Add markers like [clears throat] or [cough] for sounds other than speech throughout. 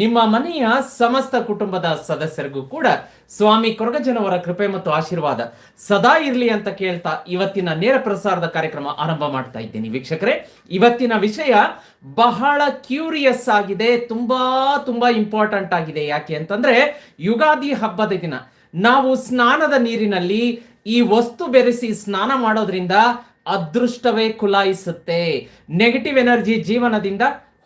ನಿಮ್ಮ ಮನೆಯ ಸಮಸ್ತ ಕುಟುಂಬದ ಸದಸ್ಯರಿಗೂ ಕೂಡ ಸ್ವಾಮಿ ಕೊರಗಜ್ಜನವರ ಕೃಪೆ ಮತ್ತು ಆಶೀರ್ವಾದ ಸದಾ ಇರಲಿ ಅಂತ ಕೇಳ್ತಾ ಇವತ್ತಿನ ನೇರ ಪ್ರಸಾರದ ಕಾರ್ಯಕ್ರಮ ಆರಂಭ ಮಾಡ್ತಾ ಇದ್ದೀನಿ ವೀಕ್ಷಕರೇ. ಇವತ್ತಿನ ವಿಷಯ ಬಹಳ ಕ್ಯೂರಿಯಸ್ ಆಗಿದೆ, ತುಂಬಾ ತುಂಬಾ ಇಂಪಾರ್ಟೆಂಟ್ ಆಗಿದೆ. ಯಾಕೆ ಅಂತಂದ್ರೆ ಯುಗಾದಿ ಹಬ್ಬದ ದಿನ. ನಾವು ಸ್ನಾನದ ನೀರಿನಲ್ಲಿ ಈ ವಸ್ತು ಬೆರೆಸಿ ಸ್ನಾನ ಮಾಡೋದ್ರಿಂದ ಅದೃಷ್ಟವೇ ಕುಲಾಯಿಸುತ್ತೆ. ನೆಗೆಟಿವ್ ಎನರ್ಜಿ ಜೀವನದಿಂದ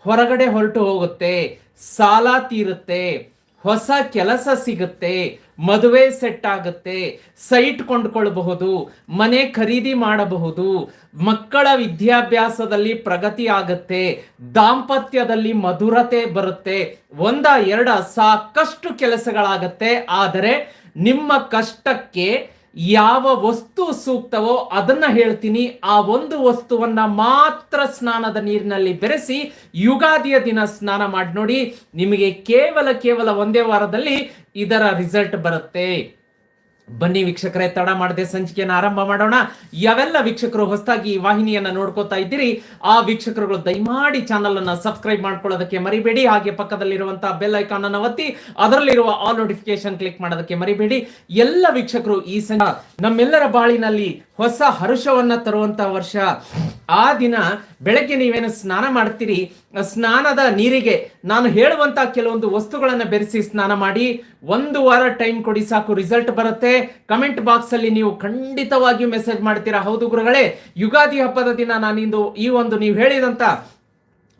ಹೊರಗಡೆ ಹೊರಟು ಹೋಗುತ್ತೆ. ಸಾಲ ತೀರುತ್ತೆ, ಹೊಸ ಕೆಲಸ ಸಿಗುತ್ತೆ, ಮದುವೆ ಸೆಟ್ ಆಗುತ್ತೆ ಸೈಟ್ ಕೊಂಡ್ಕೊಳ್ಬಹುದು, ಮನೆ ಖರೀದಿ ಮಾಡಬಹುದು, ಮಕ್ಕಳ ವಿದ್ಯಾಭ್ಯಾಸದಲ್ಲಿ ಪ್ರಗತಿ ಆಗುತ್ತೆ, ದಾಂಪತ್ಯದಲ್ಲಿ ಮಧುರತೆ ಬರುತ್ತೆ, ಒಂದ, ಎರಡ ಸಾಕಷ್ಟು ಕೆಲಸಗಳಾಗತ್ತೆ, ಆದರೆ ನಿಮ್ಮ ಕಷ್ಟಕ್ಕೆ ಯಾವ ವಸ್ತು ಸೂಕ್ತವೋ ಅದನ್ನ ಹೇಳ್ತೀನಿ. ಆ ಒಂದು ವಸ್ತುವನ್ನ ಮಾತ್ರ ಸ್ನಾನದ ನೀರಿನಲ್ಲಿ ಬೆರೆಸಿ ಯುಗಾದಿಯ ದಿನ ಸ್ನಾನ ಮಾಡಿ ನೋಡಿ ನಿಮಗೆ ಕೇವಲ ಕೇವಲ ಒಂದೇ ವಾರದಲ್ಲಿ ಇದರ ರಿಸಲ್ಟ್ ಬರುತ್ತೆ. ಬನ್ನಿ ವೀಕ್ಷಕರೇ, ತಡ ಮಾಡದೆ ಸಂಚಿಕೆಯನ್ನು ಆರಂಭ ಮಾಡೋಣ. ಯಾವೆಲ್ಲ ವೀಕ್ಷಕರು ಹೊಸದಾಗಿ ಈ ವಾಹಿನಿಯನ್ನ ನೋಡ್ಕೋತಾ ಇದ್ದೀರಿ, ಆ ವೀಕ್ಷಕರುಗಳು ದಯಮಾಡಿ ಚಾನಲ್ ಅನ್ನ ಸಬ್ಸ್ಕ್ರೈಬ್ ಮಾಡ್ಕೊಳ್ಳೋದಕ್ಕೆ ಮರಿಬೇಡಿ. ಹಾಗೆ ಪಕ್ಕದಲ್ಲಿರುವಂತಹ ಬೆಲ್ ಐಕಾನ್ ಅನ್ನು ಒತ್ತಿ, ಅದರಲ್ಲಿರುವ ಆಲ್ ನೋಟಿಫಿಕೇಶನ್ ಕ್ಲಿಕ್ ಮಾಡೋದಕ್ಕೆ ಮರಿಬೇಡಿ. ಎಲ್ಲ ವೀಕ್ಷಕರು ಈ ಸಂಘ ನಮ್ಮೆಲ್ಲರ ಬಾಳಿನಲ್ಲಿ ಹೊಸ ಹರುಷವನ್ನ ತರುವಂತ ವರ್ಷ. ಆ ದಿನ ಬೆಳಗ್ಗೆ ನೀವೇನು ಸ್ನಾನ ಮಾಡ್ತೀರಿ? ಸ್ನಾನದ ನೀರಿಗೆ ನಾನು ಹೇಳುವಂತ ಕೆಲವೊಂದು ವಸ್ತುಗಳನ್ನ ಬೆರೆಸಿ ಸ್ನಾನ ಮಾಡಿ ಒಂದು ವಾರ ಟೈಮ್ ಕೊಡಿ ಸಾಕು, ರಿಸಲ್ಟ್ ಬರುತ್ತೆ. ಕಮೆಂಟ್ ಬಾಕ್ಸ್ ಅಲ್ಲಿ ನೀವು ಖಂಡಿತವಾಗಿಯೂ ಮೆಸೇಜ್ ಮಾಡ್ತೀರಾ. ಹೌದು ಗುರುಗಳೇ, ಯುಗಾದಿ ಹಬ್ಬದ ದಿನ ನಾನಿಂದು ಈ ಒಂದು ನೀವು ಹೇಳಿದಂತ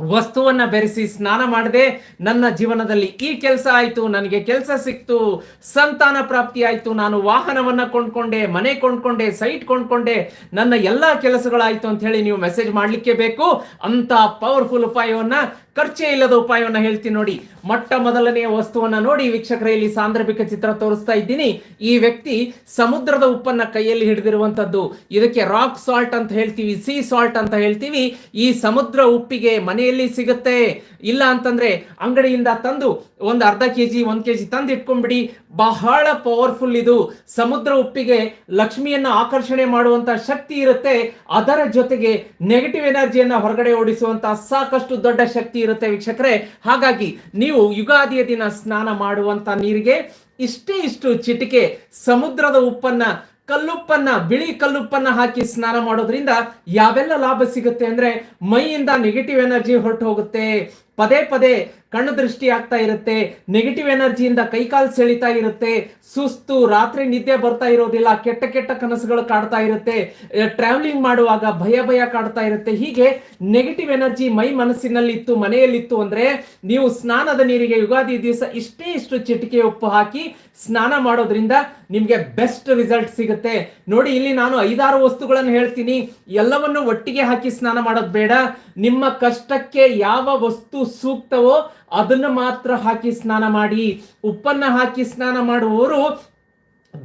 ವಸ್ತುವನ್ನ ಬೆರೆಸಿ ಸ್ನಾನ ಮಾಡದೆ ನನ್ನ ಜೀವನದಲ್ಲಿ ಈ ಕೆಲಸ ಆಯ್ತು, ನನಗೆ ಕೆಲಸ ಸಿಕ್ತು, ಸಂತಾನ ಪ್ರಾಪ್ತಿ ಆಯ್ತು, ನಾನು ವಾಹನವನ್ನ ಕೊಂಡ್ಕೊಂಡೆ, ಮನೆ ಕೊಂಡ್ಕೊಂಡೆ, ಸೈಟ್ ಕೊಂಡ್ಕೊಂಡೆ, ನನ್ನ ಎಲ್ಲಾ ಕೆಲಸಗಳಾಯ್ತು ಅಂತ ಹೇಳಿ ನೀವು ಮೆಸೇಜ್ ಮಾಡ್ಲಿಕ್ಕೆ ಬೇಕು. ಅಂತ ಪವರ್ಫುಲ್ ಉಪಾಯವನ್ನ ಖರ್ಚೇ ಇಲ್ಲದ ಉಪಾಯವನ್ನ ಹೇಳ್ತೀನಿ ನೋಡಿ. ಮೊಟ್ಟ ಮೊದಲನೆಯ ವಸ್ತುವನ್ನ ನೋಡಿ ವೀಕ್ಷಕರ, ಇಲ್ಲಿ ಸಾಂದರ್ಭಿಕ ಚಿತ್ರ ತೋರಿಸ್ತಾ ಇದ್ದೀನಿ. ಈ ವ್ಯಕ್ತಿ ಸಮುದ್ರದ ಉಪ್ಪನ್ನ ಕೈಯಲ್ಲಿ ಹಿಡಿದಿರುವಂತದ್ದು. ಇದಕ್ಕೆ ರಾಕ್ ಸಾಲ್ಟ್ ಅಂತ ಹೇಳ್ತೀವಿ ಸಿ ಸಾಲ್ಟ್ ಅಂತ ಹೇಳ್ತೀವಿ. ಈ ಸಮುದ್ರ ಉಪ್ಪಿಗೆ ಮನೆಯಲ್ಲಿ ಸಿಗುತ್ತೆ. ಇಲ್ಲ ಅಂತಂದ್ರೆ ಅಂಗಡಿಯಿಂದ ತಂದು ಒಂದು ಅರ್ಧ ಕೆ ಜಿ ಒಂದು ಕೆ ಜಿ ತಂದು ಇಟ್ಕೊಂಡ್ಬಿಡಿ. ಬಹಳ ಪವರ್ಫುಲ್ ಇದು. ಸಮುದ್ರ ಉಪ್ಪಿಗೆ ಲಕ್ಷ್ಮಿಯನ್ನ ಆಕರ್ಷಣೆ ಮಾಡುವಂತ ಶಕ್ತಿ ಇರುತ್ತೆ. ಅದರ ಜೊತೆಗೆ ನೆಗೆಟಿವ್ ಎನರ್ಜಿಯನ್ನ ಹೊರಗಡೆ ಓಡಿಸುವಂತ ಸಾಕಷ್ಟು ದೊಡ್ಡ ಶಕ್ತಿ ಇರುತ್ತೆ ವೀಕ್ಷಕರೇ. ಹಾಗಾಗಿ ನೀವು ಯುಗಾದಿಯ ದಿನ ಸ್ನಾನ ಮಾಡುವಂತ ನೀರಿಗೆ ಇಷ್ಟೇ ಇಷ್ಟು ಚಿಟಿಕೆ ಸಮುದ್ರದ ಉಪ್ಪನ್ನ ಕಲ್ಲುಪ್ಪನ್ನ, ಬಿಳಿ ಕಲ್ಲುಪ್ಪನ್ನ ಹಾಕಿ ಸ್ನಾನ ಮಾಡೋದ್ರಿಂದ ಯಾವೆಲ್ಲ ಲಾಭ ಸಿಗುತ್ತೆ ಅಂದ್ರೆ ಮೈಯಿಂದ ನೆಗೆಟಿವ್ ಎನರ್ಜಿ ಹೊರಟು ಹೋಗುತ್ತೆ ಪದೇ ಪದೇ ಕಣ್ಣು ದೃಷ್ಟಿ ಆಗ್ತಾ ಇರುತ್ತೆ ನೆಗೆಟಿವ್ ಎನರ್ಜಿಯಿಂದ ಕೈಕಾಲು ಸೆಳಿತಾ ಇರುತ್ತೆ, ಸುಸ್ತು, ರಾತ್ರಿ ನಿದ್ದೆ ಬರ್ತಾ ಇರೋದಿಲ್ಲ, ಕೆಟ್ಟ ಕೆಟ್ಟ ಕನಸುಗಳು ಕಾಡ್ತಾ ಇರುತ್ತೆ ಟ್ರಾವೆಲಿಂಗ್ ಮಾಡುವಾಗ ಭಯ ಭಯ ಕಾಡ್ತಾ ಇರುತ್ತೆ. ಹೀಗೆ ನೆಗೆಟಿವ್ ಎನರ್ಜಿ ಮೈ ಮನಸ್ಸಿನಲ್ಲಿತ್ತು, ಮನೆಯಲ್ಲಿತ್ತು ಅಂದ್ರೆ ನೀವು ಸ್ನಾನದ ನೀರಿಗೆ ಯುಗಾದಿ ದಿವಸ ಇಷ್ಟೇ ಇಷ್ಟು ಚಿಟಿಕೆ ಉಪ್ಪು ಹಾಕಿ ಸ್ನಾನ ಮಾಡೋದ್ರಿಂದ ನಿಮಗೆ ಬೆಸ್ಟ್ ರಿಸಲ್ಟ್ ಸಿಗುತ್ತೆ. ನೋಡಿ, ಇಲ್ಲಿ ನಾನು ಐದಾರು ವಸ್ತುಗಳನ್ನು ಹೇಳ್ತೀನಿ. ಎಲ್ಲವನ್ನು ಒಟ್ಟಿಗೆ ಹಾಕಿ ಸ್ನಾನ ಮಾಡೋದು ಬೇಡ. ನಿಮ್ಮ ಕಷ್ಟಕ್ಕೆ ಯಾವ ವಸ್ತು ಸೂಕ್ತವೋ ಅದನ್ನು ಮಾತ್ರ ಹಾಕಿ ಸ್ನಾನ ಮಾಡಿ. ಉಪ್ಪನ್ನ ಹಾಕಿ ಸ್ನಾನ ಮಾಡುವವರು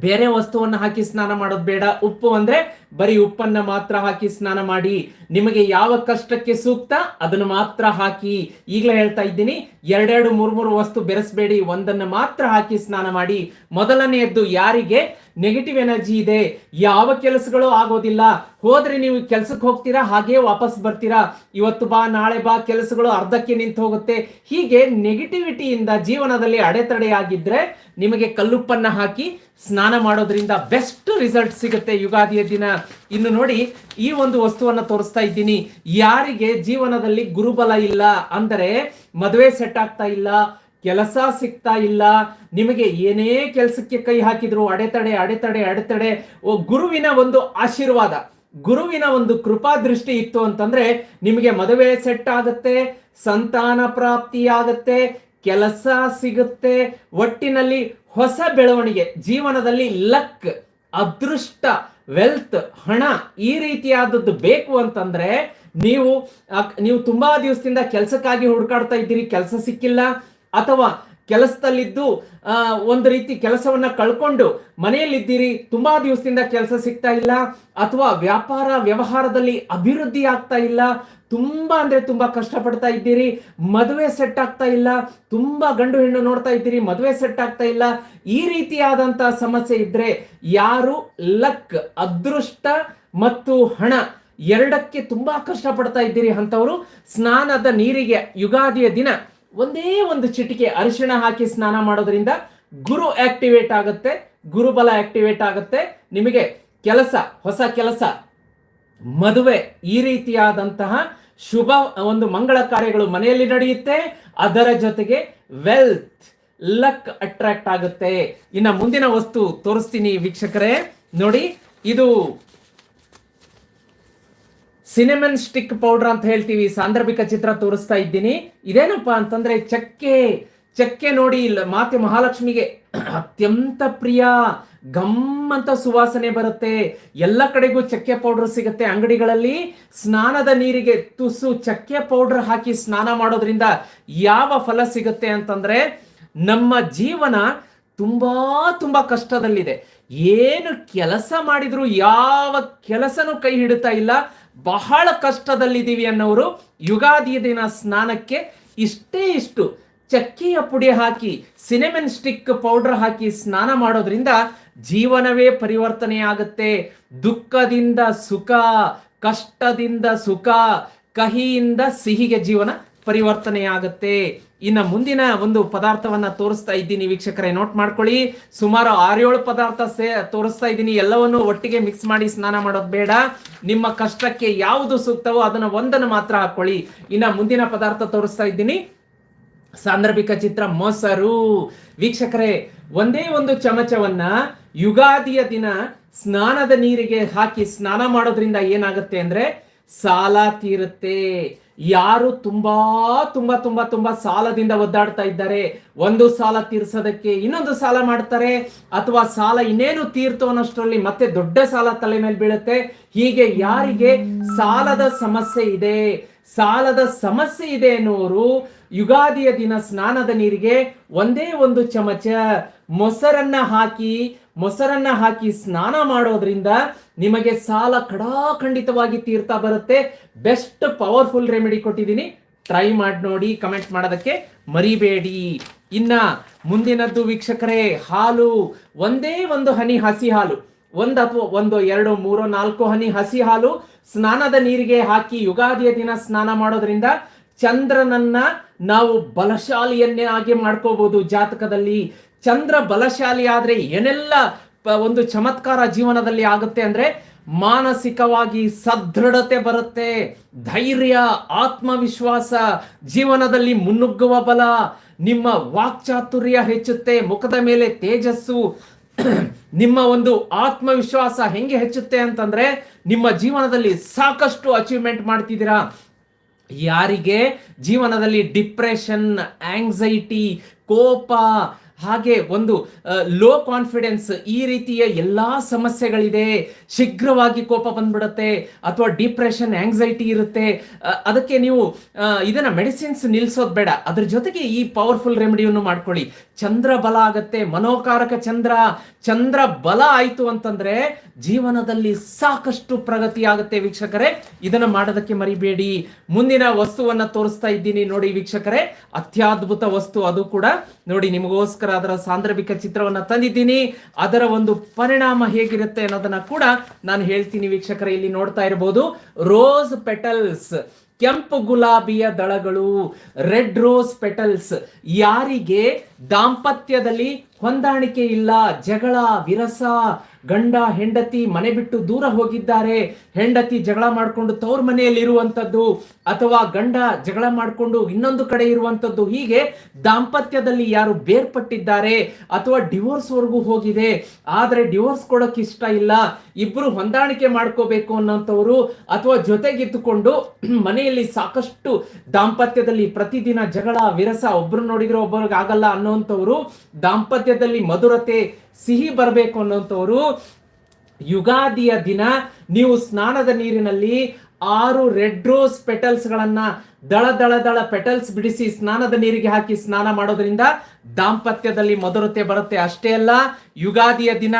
ಬೇರೆ ವಸ್ತುವನ್ನು ಹಾಕಿ ಸ್ನಾನ ಮಾಡೋದು ಬೇಡ. ಉಪ್ಪು ಅಂದ್ರೆ ಬರೀ ಉಪ್ಪನ್ನ ಮಾತ್ರ ಹಾಕಿ ಸ್ನಾನ ಮಾಡಿ. ನಿಮಗೆ ಯಾವ ಕಷ್ಟಕ್ಕೆ ಸೂಕ್ತ ಅದನ್ನು ಮಾತ್ರ ಹಾಕಿ. ಈಗಲೇ ಹೇಳ್ತಾ ಇದ್ದೀನಿ, ಎರಡೆರಡು ಮೂರು ಮೂರು ವಸ್ತು ಬೆರೆಸಬೇಡಿ, ಒಂದನ್ನು ಮಾತ್ರ ಹಾಕಿ ಸ್ನಾನ ಮಾಡಿ. ಮೊದಲನೆಯದ್ದು ಯಾರಿಗೆ? ನೆಗೆಟಿವ್ ಎನರ್ಜಿ ಇದೆ. ಯಾವ ಕೆಲಸಗಳು ಆಗೋದಿಲ್ಲ. ಹೋದ್ರೆ ನೀವು ಕೆಲಸಕ್ಕೆ ಹೋಗ್ತೀರಾ, ಹಾಗೆ ವಾಪಸ್ ಬರ್ತೀರಾ. ಇವತ್ತು ಬಾ, ನಾಳೆ ಬಾ, ಕೆಲಸಗಳು ಅರ್ಧಕ್ಕೆ ನಿಂತು ಹೋಗುತ್ತೆ. ಹೀಗೆ ನೆಗೆಟಿವಿಟಿಯಿಂದ ಜೀವನದಲ್ಲಿ ಅಡೆತಡೆ ಆಗಿದ್ರೆ ನಿಮಗೆ ಕಲ್ಲುಪ್ಪನ್ನ ಹಾಕಿ ಸ್ನಾನ ಮಾಡೋದ್ರಿಂದ ಬೆಸ್ಟ್ ರಿಸಲ್ಟ್ ಸಿಗುತ್ತೆ ಯುಗಾದಿಯ ದಿನ. ಇನ್ನು ನೋಡಿ, ಈ ಒಂದು ವಸ್ತುವನ್ನ ತೋರಿಸ್ತಾ ಇದ್ದೀನಿ. ಯಾರಿಗೆ ಜೀವನದಲ್ಲಿ ಗುರುಬಲ ಇಲ್ಲ, ಅಂದರೆ ಮದುವೆ ಸೆಟ್ ಆಗ್ತಾ ಇಲ್ಲ ಕೆಲಸ ಸಿಗ್ತಾ ಇಲ್ಲ. ನಿಮಗೆ ಏನೇ ಕೆಲಸಕ್ಕೆ ಕೈ ಹಾಕಿದ್ರು ಅಡೆತಡೆ ಅಡೆತಡೆ ಅಡೆತಡೆ, ಓ ಗುರುವಿನ ಒಂದು ಆಶೀರ್ವಾದ. ಗುರುವಿನ ಒಂದು ಕೃಪಾ ದೃಷ್ಟಿ ಇತ್ತು ಅಂತಂದ್ರೆ ನಿಮಗೆ ಮದುವೆ ಸೆಟ್ ಆಗುತ್ತೆ, ಸಂತಾನ ಪ್ರಾಪ್ತಿ ಆಗುತ್ತೆ ಕೆಲಸ ಸಿಗುತ್ತೆ. ಒಟ್ಟಿನಲ್ಲಿ ಹೊಸ ಬೆಳವಣಿಗೆ, ಜೀವನದಲ್ಲಿ ಲಕ್, ಅದೃಷ್ಟ, ವೆಲ್ತ್, ಹಣ ಈ ರೀತಿಯಾದದ್ದು ಬೇಕು ಅಂತಂದ್ರೆ ನೀವು ನೀವು ತುಂಬಾ ದಿವಸದಿಂದ ಕೆಲಸಕ್ಕಾಗಿ ಹುಡುಕಾಡ್ತಾ ಇದ್ದೀರಿ, ಕೆಲಸ ಸಿಕ್ಕಿಲ್ಲ. ಅಥವಾ ಕೆಲಸದಲ್ಲಿದ್ದು ಒಂದು ರೀತಿ ಕೆಲಸವನ್ನ ಕಳ್ಕೊಂಡು ಮನೆಯಲ್ಲಿದ್ದೀರಿ, ತುಂಬಾ ದಿವಸದಿಂದ ಕೆಲಸ ಸಿಗ್ತಾ ಇಲ್ಲ, ಅಥವಾ ವ್ಯಾಪಾರ ವ್ಯವಹಾರದಲ್ಲಿ ಅಭಿವೃದ್ಧಿ ಆಗ್ತಾ ಇಲ್ಲ, ತುಂಬಾ ಅಂದ್ರೆ ತುಂಬಾ ಕಷ್ಟಪಡ್ತಾ ಇದ್ದೀರಿ, ಮದುವೆ ಸೆಟ್ ಆಗ್ತಾ ಇಲ್ಲ, ತುಂಬಾ ಗಂಡು ಹೆಣ್ಣು ನೋಡ್ತಾ ಇದ್ದೀರಿ, ಮದುವೆ ಸೆಟ್ ಆಗ್ತಾ ಇಲ್ಲ, ಈ ರೀತಿಯಾದಂತ ಸಮಸ್ಯೆ ಇದ್ರೆ ಯಾರು? ಲಕ್, ಅದೃಷ್ಟ ಮತ್ತು ಹಣ ಎರಡಕ್ಕೆ ತುಂಬಾ ಕಷ್ಟಪಡ್ತಾ ಇದ್ದೀರಿ ಅಂತವರು ಸ್ನಾನದ ನೀರಿಗೆ ಯುಗಾದಿಯ ದಿನ. ಒಂದೇ ಒಂದು ಚಿಟಿಕೆ ಅರಿಶಿಣ ಹಾಕಿ ಸ್ನಾನ ಮಾಡೋದ್ರಿಂದ ಗುರು ಆಕ್ಟಿವೇಟ್ ಆಗುತ್ತೆ, ಗುರುಬಲ ಆಕ್ಟಿವೇಟ್ ಆಗುತ್ತೆ. ನಿಮಗೆ ಕೆಲಸ, ಹೊಸ ಕೆಲಸ, ಮದುವೆ ಈ ರೀತಿಯಾದಂತಹ ಶುಭ, ಒಂದು ಮಂಗಳ ಕಾರ್ಯಗಳು ಮನೆಯಲ್ಲಿ ನಡೆಯುತ್ತೆ. ಅದರ ಜೊತೆಗೆ ವೆಲ್ತ್ ಲಕ್ ಅಟ್ರಾಕ್ಟ್ ಆಗುತ್ತೆ. ಇನ್ನ ಮುಂದಿನ ವಸ್ತು ತೋರಿಸ್ತೀನಿ ವೀಕ್ಷಕರೇ. ನೋಡಿ, ಇದು ಸಿನೆಮನ್ ಸ್ಟಿಕ್ ಪೌಡರ್ ಅಂತ ಹೇಳ್ತೀವಿ. ಸಾಂದರ್ಭಿಕ ಚಿತ್ರ ತೋರಿಸ್ತಾ ಇದ್ದೀನಿ. ಇದೇನಪ್ಪ ಅಂತಂದ್ರೆ ಚಕ್ಕೆ ಚಕ್ಕೆ ನೋಡಿ ಇಲ್ಲ ಮಾತೆ ಮಹಾಲಕ್ಷ್ಮಿಗೆ [clears throat] ಅತ್ಯಂತ ಪ್ರಿಯ, ಗಮ್ ಅಂತ ಸುವಾಸನೆ ಬರುತ್ತೆ. ಎಲ್ಲ ಕಡೆಗೂ ಚಕ್ಕೆ ಪೌಡರ್ ಸಿಗುತ್ತೆ ಅಂಗಡಿಗಳಲ್ಲಿ. ಸ್ನಾನದ ನೀರಿಗೆ ತುಸು ಚಕ್ಕೆ ಪೌಡರ್ ಹಾಕಿ ಸ್ನಾನ ಮಾಡೋದ್ರಿಂದ ಯಾವ ಫಲ ಸಿಗುತ್ತೆ ಅಂತಂದ್ರೆ ನಮ್ಮ ಜೀವನ ತುಂಬಾ ತುಂಬಾ ಕಷ್ಟದಲ್ಲಿದೆ. ಏನು ಕೆಲಸ ಮಾಡಿದ್ರು ಯಾವ ಕೆಲಸನೂ ಕೈ ಹಿಡಿತಾ ಇಲ್ಲ. ಬಹಳ ಕಷ್ಟದಲ್ಲಿದ್ದೀವಿ ಅನ್ನೋರು ಯುಗಾದಿಯ ದಿನ ಸ್ನಾನಕ್ಕೆ ಇಷ್ಟೇ ಇಷ್ಟು ಚಕ್ಕಿಯ ಪುಡಿ ಹಾಕಿ ಸಿನೆಮನ್ ಸ್ಟಿಕ್ ಪೌಡರ್ ಹಾಕಿ ಸ್ನಾನ ಮಾಡೋದ್ರಿಂದ ಜೀವನವೇ ಪರಿವರ್ತನೆ ಆಗುತ್ತೆ ದುಃಖದಿಂದ ಸುಖ, ಕಷ್ಟದಿಂದ ಸುಖ, ಕಹಿಯಿಂದ ಸಿಹಿಗೆ ಜೀವನ ಪರಿವರ್ತನೆ ಆಗುತ್ತೆ ಇನ್ನ ಮುಂದಿನ ಒಂದು ಪದಾರ್ಥವನ್ನ ತೋರಿಸ್ತಾ ಇದ್ದೀನಿ ವೀಕ್ಷಕರೇ ನೋಟ್ ಮಾಡ್ಕೊಳ್ಳಿ. ಸುಮಾರು ಆರೇಳು ಪದಾರ್ಥ ಸೇ, ತೋರಿಸ್ತಾ ಇದ್ದೀನಿ. ಎಲ್ಲವನ್ನು ಒಟ್ಟಿಗೆ ಮಿಕ್ಸ್ ಮಾಡಿ ಸ್ನಾನ ಮಾಡೋದು ಬೇಡ. ನಿಮ್ಮ ಕಷ್ಟಕ್ಕೆ ಯಾವುದು ಸೂಕ್ತವೋ ಅದನ್ನ ಒಂದನ್ನು ಮಾತ್ರ ಹಾಕೊಳ್ಳಿ. ಇನ್ನ ಮುಂದಿನ ಪದಾರ್ಥ ತೋರಿಸ್ತಾ ಇದ್ದೀನಿ. ಸಾಂದರ್ಭಿಕ ಚಿತ್ರ ಮೊಸರು. ವೀಕ್ಷಕರೇ, ಒಂದೇ ಒಂದು ಚಮಚವನ್ನ ಯುಗಾದಿಯ ದಿನ ಸ್ನಾನದ ನೀರಿಗೆ ಹಾಕಿ ಸ್ನಾನ ಮಾಡೋದ್ರಿಂದ ಏನಾಗುತ್ತೆ ಅಂದ್ರೆ ಸಾಲ ತೀರುತ್ತೆ. ಯಾರು ತುಂಬಾ ತುಂಬಾ ತುಂಬಾ ತುಂಬಾ ಸಾಲದಿಂದ ಒದ್ದಾಡ್ತಾ ಇದ್ದಾರೆ, ಒಂದು ಸಾಲ ತೀರ್ಸೋದಕ್ಕೆ ಇನ್ನೊಂದು ಸಾಲ ಮಾಡ್ತಾರೆ, ಅಥವಾ ಸಾಲ ಇನ್ನೇನು ತೀರ್ತು ಅನ್ನೋಷ್ಟರಲ್ಲಿ ಮತ್ತೆ ದೊಡ್ಡ ಸಾಲ ತಲೆ ಮೇಲೆ ಬೀಳುತ್ತೆ. ಹೀಗೆ ಯಾರಿಗೆ ಸಾಲದ ಸಮಸ್ಯೆ ಇದೆ? ಸಾಲದ ಸಮಸ್ಯೆ ಇದೆ ಎನ್ನುವರು ಯುಗಾದಿಯ ದಿನ ಸ್ನಾನದ ನೀರಿಗೆ ಒಂದೇ ಒಂದು ಚಮಚ ಮೊಸರನ್ನ ಹಾಕಿ ಮೊಸರನ್ನ ಹಾಕಿ ಸ್ನಾನ ಮಾಡೋದ್ರಿಂದ ನಿಮಗೆ ಸಾಲ ಕಡಾಖಂಡಿತವಾಗಿ ತೀರ್ತಾ ಬರುತ್ತೆ. ಬೆಸ್ಟ್ ಪವರ್ಫುಲ್ ರೆಮಿಡಿ ಕೊಟ್ಟಿದ್ದೀನಿ. ಟ್ರೈ ಮಾಡಿ ನೋಡಿ, ಕಮೆಂಟ್ ಮಾಡೋದಕ್ಕೆ ಮರಿಬೇಡಿ. ಇನ್ನ ಮುಂದಿನದ್ದು ವೀಕ್ಷಕರೇ, ಹಾಲು. ಒಂದೇ ಒಂದು ಹನಿ ಹಸಿ ಹಾಲು. ಒಂದು ಅಥವಾ ಒಂದು, ಎರಡು, ಮೂರು, ನಾಲ್ಕು ಹನಿ ಹಸಿ ಹಾಲು. ಸ್ನಾನದ ನೀರಿಗೆ ಹಾಕಿ ಯುಗಾದಿಯ ದಿನ ಸ್ನಾನ ಮಾಡೋದ್ರಿಂದ ಚಂದ್ರನನ್ನ ನಾವು ಬಲಶಾಲಿಯನ್ನೇ ಹಾಗೆ ಮಾಡ್ಕೋಬಹುದು ಜಾತಕದಲ್ಲಿ ಚಂದ್ರ ಬಲಶಾಲಿ ಆದರೆ ಏನೆಲ್ಲ ಒಂದು ಚಮತ್ಕಾರ ಜೀವನದಲ್ಲಿ ಆಗುತ್ತೆ ಅಂದ್ರೆ ಮಾನಸಿಕವಾಗಿ ಸದೃಢತೆ ಬರುತ್ತೆ. ಧೈರ್ಯ, ಆತ್ಮವಿಶ್ವಾಸ, ಜೀವನದಲ್ಲಿ ಮುನ್ನುಗ್ಗುವ ಬಲ, ನಿಮ್ಮ ವಾಕ್ಚಾತುರ್ಯ ಹೆಚ್ಚುತ್ತೆ, ಮುಖದ ಮೇಲೆ ತೇಜಸ್ಸು, [clears throat] ನಿಮ್ಮ ಒಂದು ಆತ್ಮವಿಶ್ವಾಸ ಹೆಂಗೆ ಹೆಚ್ಚುತ್ತೆ ಅಂತಂದ್ರೆ ನಿಮ್ಮ ಜೀವನದಲ್ಲಿ ಸಾಕಷ್ಟು ಅಚೀವ್ಮೆಂಟ್ ಮಾಡ್ತಿದ್ದೀರಾ. ಯಾರಿಗೆ? ಜೀವನದಲ್ಲಿ ಡಿಪ್ರೆಷನ್ ಆಂಗ್ಸೈಟಿ ಕೋಪ, ಹಾಗೆ ಒಂದು ಲೋ ಕಾನ್ಫಿಡೆನ್ಸ್ ಈ ರೀತಿಯ ಎಲ್ಲ ಸಮಸ್ಯೆಗಳಿದೆ. ಶೀಘ್ರವಾಗಿ ಕೋಪ ಬಂದ್ಬಿಡುತ್ತೆ ಅಥವಾ ಡಿಪ್ರೆಷನ್ ಆಂಗ್ಸೈಟಿ ಇರುತ್ತೆ. ಅದಕ್ಕೆ ನೀವು ಇದನ್ನು ಮೆಡಿಸಿನ್ಸ್ ನಿಲ್ಲಿಸೋದು ಬೇಡ. ಅದ್ರ ಜೊತೆಗೆ ಈ ಪವರ್ಫುಲ್ ರೆಮಿಡಿಯನ್ನು ಮಾಡ್ಕೊಳ್ಳಿ. ಚಂದ್ರ ಬಲ ಆಗತ್ತೆ, ಮನೋಕಾರಕ ಚಂದ್ರ ಚಂದ್ರ ಬಲ ಆಯ್ತು ಅಂತಂದ್ರೆ ಜೀವನದಲ್ಲಿ ಸಾಕಷ್ಟು ಪ್ರಗತಿ ಆಗುತ್ತೆ ವೀಕ್ಷಕರೇ. ಇದನ್ನ ಮಾಡೋದಕ್ಕೆ ಮರಿಬೇಡಿ. ಮುಂದಿನ ವಸ್ತುವನ್ನ ತೋರಿಸ್ತಾ ಇದ್ದೀನಿ ನೋಡಿ ವೀಕ್ಷಕರೇ. ಅತ್ಯದ್ಭುತ ವಸ್ತು ಅದು ಕೂಡ. ನೋಡಿ, ನಿಮಗೋಸ್ಕರ ಅದರ ಸಾಂದರ್ಭಿಕ ಚಿತ್ರವನ್ನ ತಂದಿದ್ದೀನಿ. ಅದರ ಒಂದು ಪರಿಣಾಮ ಹೇಗಿರುತ್ತೆ ಅನ್ನೋದನ್ನ ಕೂಡ ನಾನು ಹೇಳ್ತೀನಿ ವೀಕ್ಷಕರೇ. ಇಲ್ಲಿ ನೋಡ್ತಾ ಇರಬಹುದು ರೋಸ್ ಪೆಟಲ್ಸ್. ಕೆಂಪು ಗುಲಾಬಿಯ ದಳಗಳು ರೆಡ್ ರೋಸ್ ಪೆಟಲ್ಸ್. ಯಾರಿಗೆ ದಾಂಪತ್ಯದಲ್ಲಿ ಹೊಂದಾಣಿಕೆ ಇಲ್ಲ ಜಗಳ ವಿರಸ ಗಂಡ ಹೆಂಡತಿ ಮನೆ ಬಿಟ್ಟು ದೂರ ಹೋಗಿದ್ದಾರೆ. ಹೆಂಡತಿ ಜಗಳ ಮಾಡಿಕೊಂಡು ತವ್ರ ಮನೆಯಲ್ಲಿ ಇರುವಂತದ್ದು ಅಥವಾ ಗಂಡ ಜಗಳ ಮಾಡಿಕೊಂಡು ಇನ್ನೊಂದು ಕಡೆ ಇರುವಂಥದ್ದು ಹೀಗೆ ದಾಂಪತ್ಯದಲ್ಲಿ ಯಾರು ಬೇರ್ಪಟ್ಟಿದ್ದಾರೆ ಅಥವಾ ಡಿವೋರ್ಸ್ ವರೆಗೂ ಹೋಗಿದೆ. ಆದರೆ ಡಿವೋರ್ಸ್ ಕೊಡೋಕೆ ಇಷ್ಟ ಇಲ್ಲ. ಇಬ್ಬರು ಹೊಂದಾಣಿಕೆ ಮಾಡ್ಕೋಬೇಕು ಅನ್ನೋಂಥವ್ರು ಅಥವಾ ಜೊತೆಗಿದ್ದುಕೊಂಡು [clears throat] ಮನೆಯಲ್ಲಿ ಸಾಕಷ್ಟು ದಾಂಪತ್ಯದಲ್ಲಿ ಪ್ರತಿದಿನ ಜಗಳ, ವಿರಸ ಒಬ್ಬರು ನೋಡಿದ್ರೆ ಒಬ್ಬರಿಗೆ ಆಗಲ್ಲ ಅನ್ನೋಂಥವ್ರು ದಾಂಪತ್ಯದಲ್ಲಿ ಮಧುರತೆ ಸಿಹಿ ಬರಬೇಕು ಅನ್ನೋಂಥವ್ರು ಯುಗಾದಿಯ ದಿನ ನೀವು ಸ್ನಾನದ ನೀರಿನಲ್ಲಿ ಆರು ರೆಡ್ ರೋಸ್ ಪೆಟಲ್ಸ್ ಗಳನ್ನ ದಳ ದಳ ದಳ ಪೆಟಲ್ಸ್ ಬಿಡಿಸಿ ಸ್ನಾನದ ನೀರಿಗೆ ಹಾಕಿ ಸ್ನಾನ ಮಾಡೋದ್ರಿಂದ ದಾಂಪತ್ಯದಲ್ಲಿ ಮಧುರತೆ ಬರುತ್ತೆ. ಅಷ್ಟೇ ಅಲ್ಲ, ಯುಗಾದಿಯ ದಿನ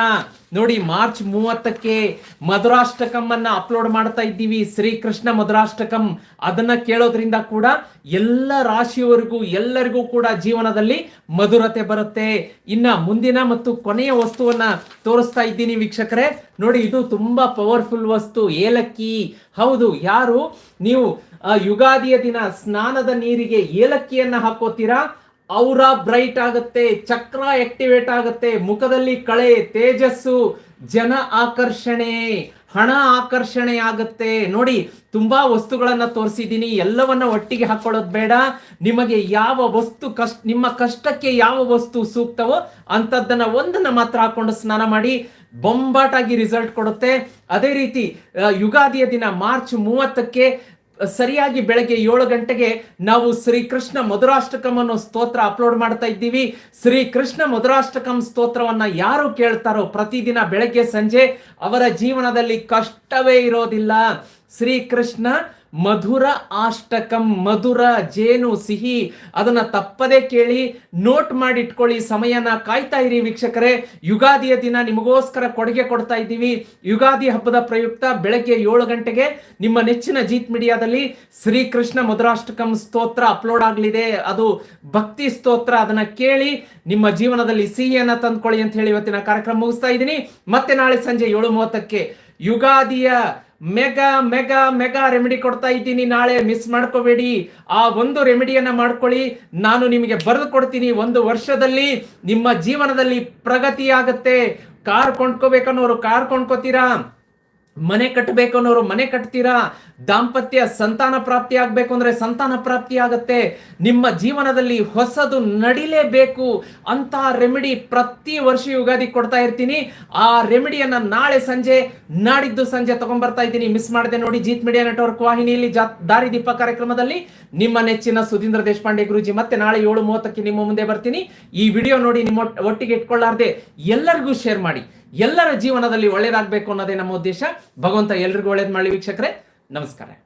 ನೋಡಿ, ಮಾರ್ಚ್ ಮೂವತ್ತಕ್ಕೆ ಮಧುರಾಷ್ಟಕಂ ಅಪ್ಲೋಡ್ ಮಾಡ್ತಾ ಇದ್ದೀವಿ. ಶ್ರೀಕೃಷ್ಣ ಮಧುರಾಷ್ಟಕಂ ಅದನ್ನ ಕೇಳೋದ್ರಿಂದ ಕೂಡ ಎಲ್ಲ ರಾಶಿಯವರಿಗೂ, ಎಲ್ಲರಿಗೂ ಕೂಡ ಜೀವನದಲ್ಲಿ ಮಧುರತೆ ಬರುತ್ತೆ. ಇನ್ನ ಮುಂದಿನ ಮತ್ತು ಕೊನೆಯ ವಸ್ತುವನ್ನ ತೋರಿಸ್ತಾ ಇದ್ದೀನಿ ವೀಕ್ಷಕರೇ. ನೋಡಿ, ಇದು ತುಂಬಾ ಪವರ್ಫುಲ್ ವಸ್ತು, ಏಲಕ್ಕಿ. ಹೌದು, ಯಾರು? ನೀವು ಆ, ಯುಗಾದಿಯ ದಿನ ಸ್ನಾನದ ನೀರಿಗೆ ಏಲಕ್ಕಿಯನ್ನ ಹಾಕೋತೀರಾ? ಔರ ಬ್ರೈಟ್ ಆಗುತ್ತೆ ಚಕ್ರ ಆಕ್ಟಿವೇಟ್ ಆಗುತ್ತೆ ಮುಖದಲ್ಲಿ ಕಳೆ ತೇಜಸ್ಸು ಜನ ಆಕರ್ಷಣೆ ಹಣ ಆಕರ್ಷಣೆ ಆಗುತ್ತೆ. ನೋಡಿ ತುಂಬಾ ವಸ್ತುಗಳನ್ನ ತೋರಿಸಿದ್ದೀನಿ ಎಲ್ಲವನ್ನ ಒಟ್ಟಿಗೆ ಹಾಕೊಳ್ಳೋದು ಬೇಡ. ನಿಮಗೆ ಯಾವ ವಸ್ತು ಕಷ್ಟ ನಿಮ್ಮ ಕಷ್ಟಕ್ಕೆ ಯಾವ ವಸ್ತು ಸೂಕ್ತವೋ ಅಂತದ್ದನ್ನ ಒಂದನ್ನ ಮಾತ್ರ ಹಾಕೊಂಡು ಸ್ನಾನ ಮಾಡಿ ಬೊಂಬಾಟಾಗಿ ರಿಸಲ್ಟ್ ಕೊಡುತ್ತೆ. ಅದೇ ರೀತಿ ಯುಗಾದಿಯ ದಿನ ಮಾರ್ಚ್ ಮೂವತ್ತಕ್ಕೆ ಸರಿಯಾಗಿ ಬೆಳಗ್ಗೆ ಏಳು ಗಂಟೆಗೆ ನಾವು ಶ್ರೀಕೃಷ್ಣ ಮಧುರಾಷ್ಟಕಂ ಅನ್ನೋ ಸ್ತೋತ್ರ ಅಪ್ಲೋಡ್ ಮಾಡ್ತಾ ಇದ್ದೀವಿ. ಶ್ರೀಕೃಷ್ಣ ಮಧುರಾಷ್ಟಕಂ ಸ್ತೋತ್ರವನ್ನ ಯಾರು ಕೇಳ್ತಾರೋ ಪ್ರತಿದಿನ ಬೆಳಗ್ಗೆ ಸಂಜೆ ಅವರ ಜೀವನದಲ್ಲಿ ಕಷ್ಟವೇ ಇರೋದಿಲ್ಲ. ಶ್ರೀಕೃಷ್ಣ ಮಧುರ ಆಷ್ಟಕಂ ಮಧುರ ಜೇನು ಸಿಹಿ. ಅದನ್ನ ತಪ್ಪದೆ ಕೇಳಿ ನೋಟ್ ಮಾಡಿ ಇಟ್ಕೊಳ್ಳಿ ಸಮಯನ ಕಾಯ್ತಾ ಇರಿ ವೀಕ್ಷಕರೇ. ಯುಗಾದಿಯ ದಿನ ನಿಮಗೋಸ್ಕರ ಕೊಡುಗೆ ಕೊಡ್ತಾ ಇದ್ದೀವಿ. ಯುಗಾದಿ ಹಬ್ಬದ ಪ್ರಯುಕ್ತ ಬೆಳಗ್ಗೆ ಏಳು ಗಂಟೆಗೆ ನಿಮ್ಮ ನೆಚ್ಚಿನ ಜೀತ್ ಮೀಡಿಯಾದಲ್ಲಿ ಶ್ರೀಕೃಷ್ಣ ಮಧುರಾಷ್ಟಕಂ ಸ್ತೋತ್ರ ಅಪ್ಲೋಡ್ ಆಗಲಿದೆ. ಅದು ಭಕ್ತಿ ಸ್ತೋತ್ರ. ಅದನ್ನ ಕೇಳಿ ನಿಮ್ಮ ಜೀವನದಲ್ಲಿ ಸಿಹಿಯನ್ನ ತಂದ್ಕೊಳ್ಳಿ ಅಂತ ಹೇಳಿ ಇವತ್ತಿನ ಕಾರ್ಯಕ್ರಮ ಮುಗಿಸ್ತಾ ಇದ್ದೀನಿ. ಮತ್ತೆ ನಾಳೆ ಸಂಜೆ ಏಳು ಮೂವತ್ತಕ್ಕೆ ಯುಗಾದಿಯ ಮೆಗಾ ಮೆಗಾ ಮೆಗಾ ರೆಮಿಡಿ ಕೊಡ್ತಾ ಇದ್ದೀನಿ. ನಾಳೆ ಮಿಸ್ ಮಾಡ್ಕೋಬೇಡಿ. ಆ ಒಂದು ರೆಮಿಡಿಯನ್ನ ಮಾಡ್ಕೊಳ್ಳಿ. ನಾನು ನಿಮಗೆ ಬರೆದು ಕೊಡ್ತೀನಿ. ಒಂದು ವರ್ಷದಲ್ಲಿ ನಿಮ್ಮ ಜೀವನದಲ್ಲಿ ಪ್ರಗತಿ ಆಗುತ್ತೆ. ಕಾರ್ ಕೊಂಡ್ಕೋಬೇಕನ್ನೋರು ಕಾರ್ ಕೊಂಡ್ಕೋತೀರಾ? ಮನೆ ಕಟ್ಟಬೇಕು ಅನ್ನೋರು ಮನೆ ಕಟ್ತೀರಾ? ದಾಂಪತ್ಯ ಸಂತಾನ ಪ್ರಾಪ್ತಿ ಆಗ್ಬೇಕು ಅಂದ್ರೆ ಸಂತಾನ ಪ್ರಾಪ್ತಿ ಆಗತ್ತೆ. ನಿಮ್ಮ ಜೀವನದಲ್ಲಿ ಹೊಸದು ನಡಿಲೇಬೇಕು ಅಂತ ರೆಮಿಡಿ ಪ್ರತಿ ವರ್ಷ ಯುಗಾದಿ ಕೊಡ್ತಾ ಇರ್ತೀನಿ. ಆ ರೆಮಿಡಿಯನ್ನ ನಾಳೆ ಸಂಜೆ, ನಾಡಿದ್ದು ಸಂಜೆ ತಗೊಂಡ್ಬರ್ತಾ ಇದ್ದೀನಿ. ಮಿಸ್ ಮಾಡದೆ ನೋಡಿ ಜೀತ್ ಮೀಡಿಯಾ ನೆಟ್ವರ್ಕ್ ವಾಹಿನಿಯಲ್ಲಿ ಜಾ- ದಾರಿದೀಪ ಕಾರ್ಯಕ್ರಮದಲ್ಲಿ ನಿಮ್ಮ ನೆಚ್ಚಿನ ಸುಧೀಂದ್ರ ದೇಶಪಾಂಡೆ ಗುರುಜಿ. ಮತ್ತೆ ನಾಳೆ ಏಳು ಮೂವತ್ತಕ್ಕೆ ನಿಮ್ಮ ಮುಂದೆ ಬರ್ತೀನಿ. ಈ ವಿಡಿಯೋ ನೋಡಿ ನಿಮ್ಮ ಒಟ್ಟಿಗೆ ಇಟ್ಕೊಳ್ಳಾರ್ದೆ ಎಲ್ಲರಿಗೂ ಶೇರ್ ಮಾಡಿ. ಎಲ್ಲರ ಜೀವನದಲ್ಲಿ ಒಳ್ಳೇದಾಗಬೇಕು ಅನ್ನೋದೇ ನಮ್ಮ ಉದ್ದೇಶ. ಭಗವಂತ ಎಲ್ರಿಗೂ ಒಳ್ಳೇದು ಮಾಡಿ ವೀಕ್ಷಕರೇ. ನಮಸ್ಕಾರ.